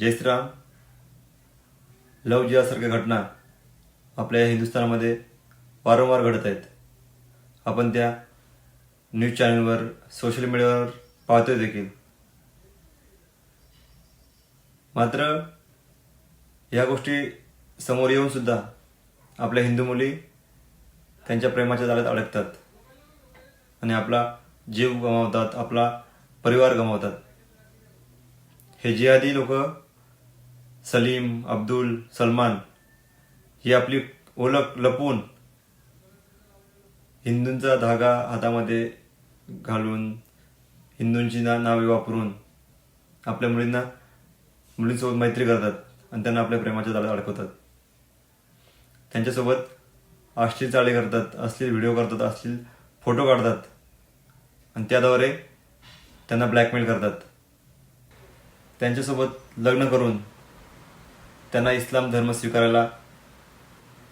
जय श्रीराम. लव जिहासारख्या घटना आपल्या या हिंदुस्थानामध्ये वारंवार घडत आहेत. आपण त्या न्यूज चॅनलवर सोशल मीडियावर पाहतोय देखील. मात्र या गोष्टी समोर येऊन सुद्धा आपल्या हिंदू मुली त्यांच्या प्रेमाच्या जाळ्यात अडकतात. आणि आपला जीव गमावतात आपला परिवार गमावतात. हे जिहादी लोक सलीम अब्दुल सलमान ही आपली ओळख लपवून हिंदूंचा धागा हातामध्ये घालून हिंदूंची ना नावे वापरून आपल्या मुलींना मुलींसोबत मैत्री करतात आणि त्यांना आपल्या प्रेमाच्या जाळ्यात अडकवतात. त्यांच्यासोबत अश्लील चाळे करतात अश्लील व्हिडिओ करतात अश्लील फोटो काढतात आणि त्याद्वारे त्यांना ब्लॅकमेल करतात. त्यांच्यासोबत लग्न करून त्यांना इस्लाम धर्म स्वीकारायला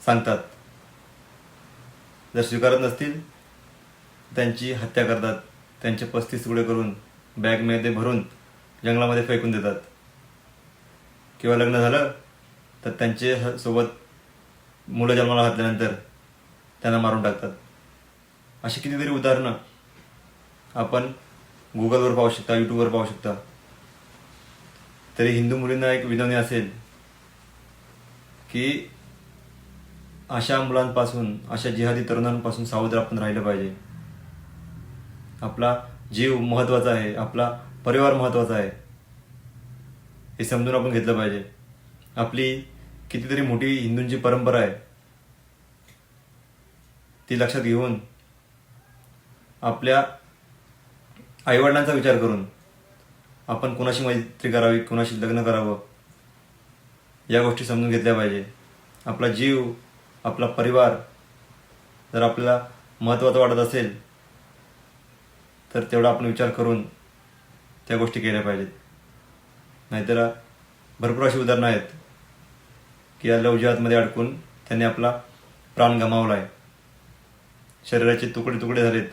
सांगतात. जर स्वीकारत नसतील त्यांची हत्या करतात. त्यांचे पस्तीस तुकडे करून बॅगमध्ये भरून जंगलामध्ये फेकून देतात. किंवा लग्न झालं तर त्यांचे सोबत मुलं जन्माला घातल्यानंतर त्यांना मारून टाकतात. अशी कितीतरी उदाहरणं आपण गुगलवर पाहू शकता यूट्यूबवर पाहू शकता. तरी हिंदू मुलींना एक विनवणी असेल की अशा मुलांपासून अशा जिहादी तरुणांपासून सावध आपण राहिलं पाहिजे. आपला जीव महत्त्वाचा आहे आपला परिवार महत्त्वाचा आहे हे समजून आपण घेतलं पाहिजे. आपली कितीतरी मोठी हिंदूंची परंपरा आहे ती लक्षात घेऊन आपल्या आईवडिलांचा विचार करून आपण कोणाशी मैत्री करावी कोणाशी लग्न करावं या गोष्टी समजून घेतल्या पाहिजे. आपला जीव आपला परिवार जर आपल्याला महत्त्वाचं वाटत असेल तर तेवढा आपण विचार करून त्या गोष्टी केल्या पाहिजेत. नाहीतर भरपूर अशी उदाहरणं आहेत की या लवजिहातमध्ये अडकून त्यांनी आपला प्राण गमावला आहे शरीराचे तुकडे तुकडे झालेत.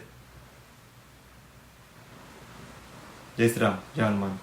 जय श्रीराम जय हनुमान.